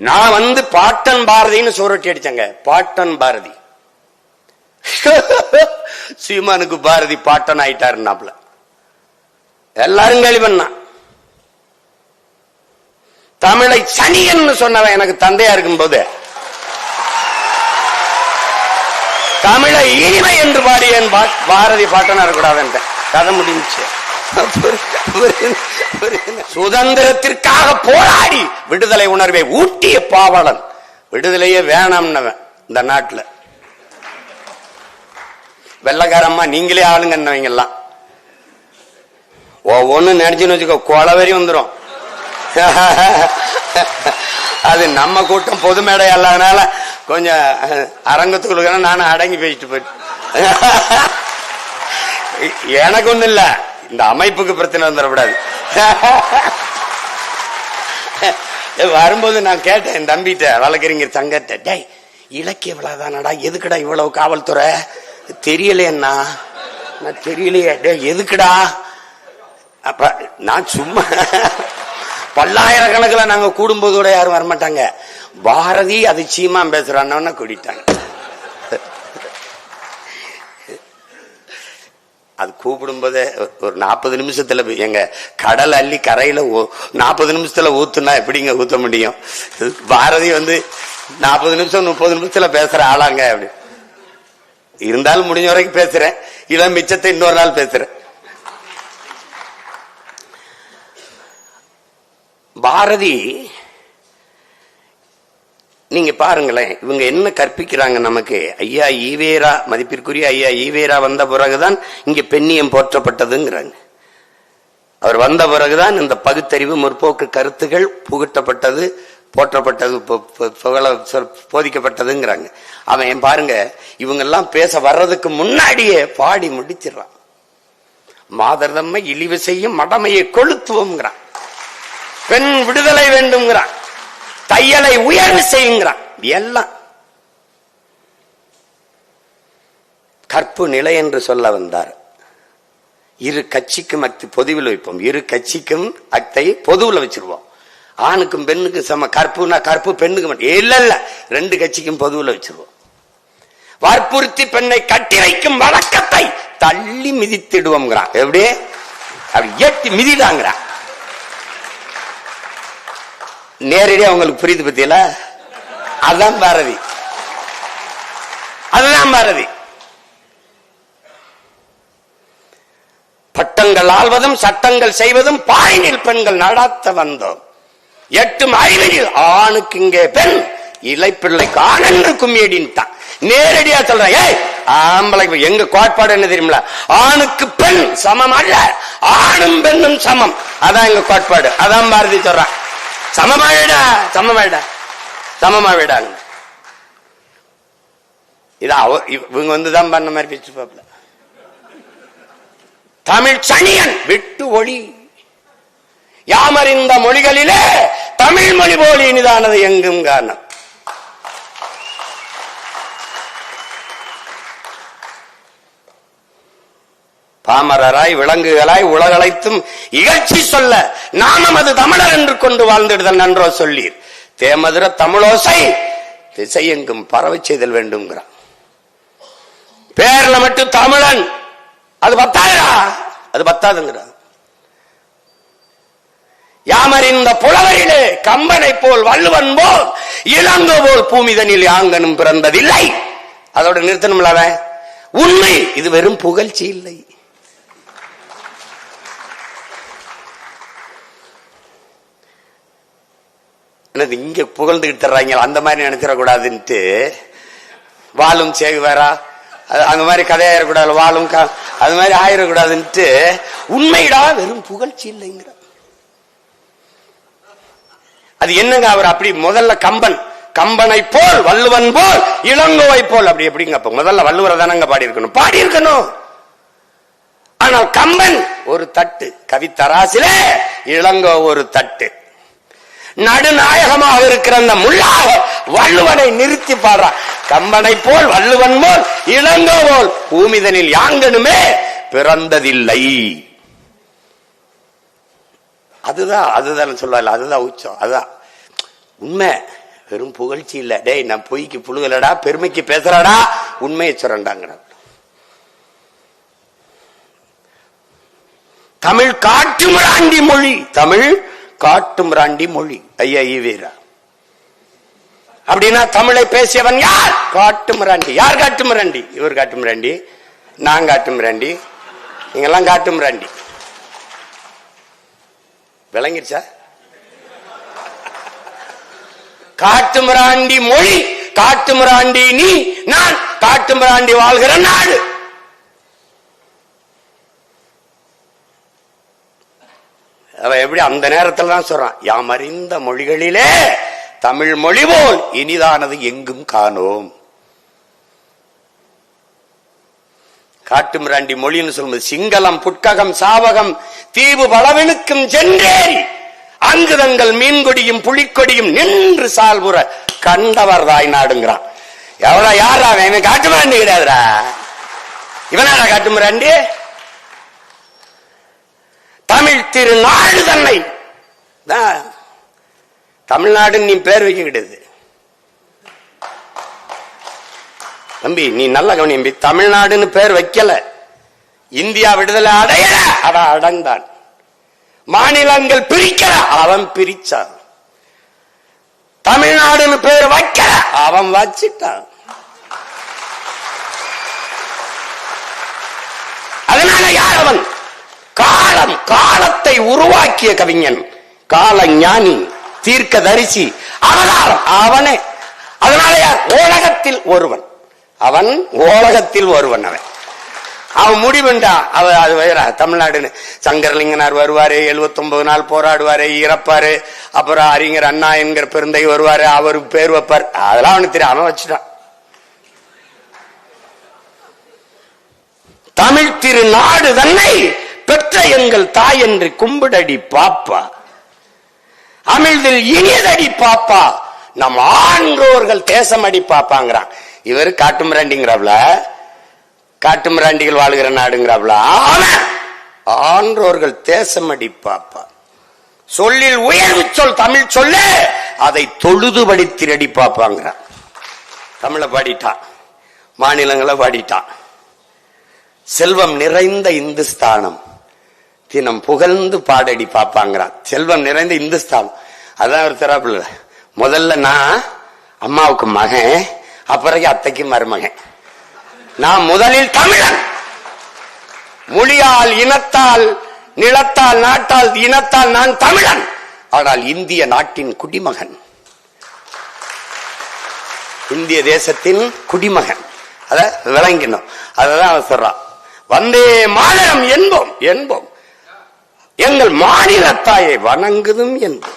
நான் வந்து பாட்டன் பாரதின்னு சோரட்டி அடிச்சங்க. பாட்டன் பாரதி. சீமானுக்கு பாரதி பாட்டன் ஆயிட்டாருன்னாப்ல. எல்லாரும் கேள்வி பண்ணான். தமிழை சனியன்னு சொன்னவன் எனக்கு தந்தையா இருக்கும் போது தமிழை இனிமை என்று பாடிய பாரதி பாட்டனா இருக்கக்கூடாது கதை முடிஞ்சுச்சு. சுதந்திரத்திற்காக போராடி விடுதலை உணர்வை ஊட்டிய பாவலன். விடுதலையே வேணாம்னவன் இந்த நாட்டில். வெள்ளக்காரம்மா நீங்களே ஆளுங்கன்னவங்கெல்லாம் ஒவ்வொன்னு நினைச்சுன்னு வச்சுக்கோ கொலவரி வந்துடும் அது நம்ம கூட்டம் பொது மேடை அல்லாதனால கொஞ்சம் அரங்கத்துக்குள்ள நானும் அடங்கி பேசிட்டு போயிட்டு. எனக்கு ஒன்றும் இல்லை. இந்த அமைப்புக்கு பிரச்சனை வந்துடக்கூடாது. வரும்போது நான் கேட்டேன் என் தம்பிட்ட வழக்கறிஞர் சங்கத்தை டேய் இலக்கிய விழாதானடா எதுக்குடா இவ்வளவு காவல்துறை? தெரியலையண்ணா நான் தெரியலையே. டேய் எதுக்குடா? அப்ப நான் சும்மா பல்லாயிரக்கணக்கில் நாங்கள் கூடும்போது கூட யாரும் வரமாட்டாங்க. பாரதி அதிசயமா பேசுறான்னு கூட்டிட்டாங்க. அது கூப்பிடும்போதே ஒரு நாற்பது நிமிஷத்தில் எங்க கடல் அள்ளி கரையில் நாற்பது நிமிஷத்தில் ஊத்துனா எப்படிங்க ஊத்த முடியும்? பாரதி வந்து நாற்பது நிமிஷம் முப்பது நிமிஷத்தில் பேசுகிற ஆளாங்க அப்படி. இருந்தாலும் முடிஞ்ச வரைக்கும் பேசுறேன். இளம் மிச்சத்தை இன்னொரு நாள் பேசுறேன். பாரதி நீங்க பாருங்களேன் இவங்க என்ன கற்பிக்கிறாங்க நமக்கு? ஐயா ஈவேரா மதிப்பிற்குரிய ஐயா ஈவேரா வந்த பிறகுதான் இங்க பெண்ணியம் போற்றப்பட்டதுங்கிறாங்க. அவர் வந்த பிறகுதான் இந்த பகுத்தறிவு முற்போக்கு கருத்துகள் புகட்டப்பட்டது போற்றப்பட்டது புகழ போதிக்கப்பட்டதுங்கிறாங்க. அவன் பாருங்க இவங்க எல்லாம் பேச வர்றதுக்கு முன்னாடியே பாடி முடிச்சிடறான். மாதர்தம்மை இழிவு செய்யும் மடமையை கொளுத்துவோம்ங்கிறான். பெண் விடுதலை வேண்டும்ங்கிறான். தையலை உயர்வு செய்யுங்கிறான். எல்லாம். கற்பு நிலை என்று சொல்ல வந்தார். இரு கட்சிக்கும் அத்தை பொதுவில் வைப்போம். இரு கட்சிக்கும் அத்தை பொதுவில் வச்சிருவோம். ஆணுக்கும் பெண்ணுக்கும் சம கற்புனா கற்பு பெண்ணுக்கு மட்டும். இல்ல இல்ல. ரெண்டு கட்சிக்கும் பொதுவில் வச்சிருவோம். வற்புறுத்தி பெண்ணை கட்டி வைக்கும் வழக்கத்தை தள்ளி மிதித்திடுவோம்ங்கிறான். எப்படி? அப்படி ஏற்றி மிதிதாங்கிறான். நேரடியா உங்களுக்கு புரியுது பத்தியில? அதான் பாரதி. அதுதான் பாரதி. பட்டங்கள் ஆள்வதும் சட்டங்கள் செய்வதும் பாயினில் பெண்கள் நடத்த வந்தோம். எட்டும் ஐவனில் ஆணுக்கு இங்கே பெண் இலைப்பிள்ளைக்கு ஆண் என்று கும்மியடின்ட்டான். நேரடியா சொல்றேன் ஏய் ஆம்பளை எங்க கோட்பாடு என்ன தெரியுமில ஆணுக்கு பெண் சமம் அல்ல ஆணும் பெண்ணும் சமம். அதான் எங்க கோட்பாடு. அதான் பாரதி சொல்றான் சமமாயிடா சமமாயிடா சமமாவிடாங்க இது அவ இவங்க வந்து தான் பண்ண மாதிரி பேச்சு பாப்பல தமிழ் சனியன் விட்டு ஒளி. யாமறிந்த மொழிகளிலே தமிழ் மொழி போலி இனிதானது எங்கும் காரணம். பாமரராய் விலங்குகளாய் உலகளைத்தும் இகழ்ச்சி சொல்ல நான் நமது தமிழர் என்று கொண்டு வாழ்ந்திடுதல் நன்றோ சொல்லீர். தேமதுர தமிழோசை திசையெங்கும் பரவச் செய்தல் வேண்டும்ங்கிறான். பேர்ல மட்டும் தமிழன். அது பத்தாயிரா அது பத்தாதுங்கிறான். யாமறிந்த புலவரிலே கம்பனை போல் வள்ளுவன் போல் இளங்கோ போல் பூமிதனில் யாங்கனும் பிறந்ததில்லை. அதோட நிறுத்தணும்ல உண்மை இது வெறும் புகழ்ச்சி இல்லை. என்னது இங்க புகழ்ந்துகிட்டு தர்றாங்க அந்த மாதிரி நினைச்சிடக்கூடாதுன்ட்டு. வாழும் சேகுவாரா? அது அந்த மாதிரி கதையாயிடக்கூடாது வாழும் அது மாதிரி ஆயிடக்கூடாதுன்ட்டு உண்மையிடா வெறும் புகழ்ச்சி இல்லைங்கிற. அது என்னங்க அவர் அப்படி முதல்ல கம்பன்? கம்பனை போல் வள்ளுவன் போல் இளங்கோவை போல் அப்படி எப்படிங்க அப்ப முதல்ல வள்ளுவரை தானங்க பாடி இருக்கணும் பாடி இருக்கணும் ஆனால் கம்பன் ஒரு தட்டு கவித்தராசிலே இளங்கோ ஒரு தட்டு. நடுநாயகமாக இருக்கிற அந்த முள்ளாக வள்ளுவனை நிறுத்தி பாடுறான் கம்பனை போல் வள்ளுவன் போல் இளங்கோ போல் பூமிதனில் யாங்கனுமே பிறந்ததில்லை. அதுதான் அதுதான் சொல்லல அதுதான் உச்சம் அதுதான். உண்மை வெறும் புகழ்ச்சி இல்ல. டேய் நான் பொய்க்கு புழுகலடா பெருமைக்கு பேசுறடா உண்மையை சொல்றண்டாங்க தமிழ் காட்டுமிராண்டி மொழி தமிழ் காட்டும் ராண்டி மொழி. ஐயா ஈவேரா அப்படின்னா தமிழை பேசியவன் யார்? காட்டுமிராண்டி யார் காட்டுமிராண்டி இவர் காட்டுமிராண்டி நான் காட்டுமிராண்டி நீங்கெல்லாம் காட்டுமிராண்டி விளங்கிருச்சா? காட்டுமிராண்டி மொழி காட்டுமிராண்டி நீ நான் காட்டுமிராண்டி வாழ்கிற நாடு அவன் எப்படி அந்த நேரத்தில் தான் சொல்றான் யாமறிந்த மொழிகளிலே தமிழ் மொழி போல் இனிதானது எங்கும் காணோம். காட்டு மிராண்டி மொழின்னு சொல்லும்போது சிங்களம் புட்ககம் சாவகம் தீவு பலவனுக்கும் சென்றேன் அங்கு தங்கள் மீன்கொடியும் புலிக்கொடியும் நின்று சால்புற கண்டவர் தாய் நாடுங்கிறான் எவ்வளவு யாரா அவன்? இவன் காட்டுமிராண்டி கிடையாதுடா. இவனாடா காட்டுமிராண்டி? தமிழ் திருநாடு தன்னை தமிழ்நாடு தமிழ்நாடுன்னு நீ பேர் வைக்க கிடையாது தம்பி நீ நல்ல கவனியம்பி தமிழ்நாடுன்னு பேர் வைக்கல. இந்தியா விடுதலை அடையல. அவன் அடைந்தான். மாநிலங்கள் பிரிக்கல. அவன் பிரிச்சான். தமிழ்நாடுன்னு பேர் வைக்கல. அவன் வச்சிட்டான். அதனால யார் அவன்? காலம் காலத்தை உருவாக்கிய கவிஞன் கால ஞானி தீர்க்க தரிசி அவதாரம் அவனே. அதனால யார்? ஓலகத்தில் ஒருவன். அவன் ஓலகத்தில் ஒருவன் அவன். அவன் முடிவுண்டா? அவ அது வேற தமிழ்நாடுன்னு. சங்கரலிங்கனார் வருவாரு 79 நாள் போராடுவாரு இறப்பாரு. அப்புறம் அறிஞர் அண்ணா என்கிற பெருந்தை வருவாரு அவருக்கு பேர் வைப்பார். அதெல்லாம் அவனுக்கு தெரியும். அவன் வச்சுட்டான். தமிழ் திருநாடு தன்னை பெற்ற எங்கள் தாய் என்று கும்பிடடி பாப்பா. அமிழ்தில் இனியதடி பாப்பா. நம் ஆன்றோர்கள் அடி பாப்பாங்கிறான். இவர் காட்டுமிராண்டிங்கிறாப்ல? காட்டுமிராண்டிகள் வாழ்கிற நாடுங்கிறாப்ல? ஆன்றோர்கள் ஆன்றோர்கள் அடி பாப்பா. சொல்லில் உயர்வு சொல் தமிழ் சொல்லு அதை தொழுது படித்திரடி பாப்பாங்கிறான். தமிழை பாடிட்டான். மாநிலங்களை பாடிட்டான். செல்வம் நிறைந்த இந்துஸ்தானம். தினம் புகழ்ந்து பாடடி பார்ப்பாங்கிறான் செல்வம் நிறைந்த இந்துஸ்தான். அதான் ஒரு தராப்புல. முதல்ல நான் அம்மாவுக்கு மகன் அப்புறம் அத்தைக்கு மருமகன். நான் முதலில் தமிழன். மொழியால் இனத்தால் நிலத்தால் நாட்டால் இனத்தால் நான் தமிழன். ஆனால் இந்திய நாட்டின் குடிமகன். இந்திய தேசத்தின் குடிமகன். அத விளங்கினோம். அததான் அவன் சொல்றான். வந்தே மாநிலம் என்போம் என்போம். எங்கள் மாநில தாயை வணங்குதும் என்று.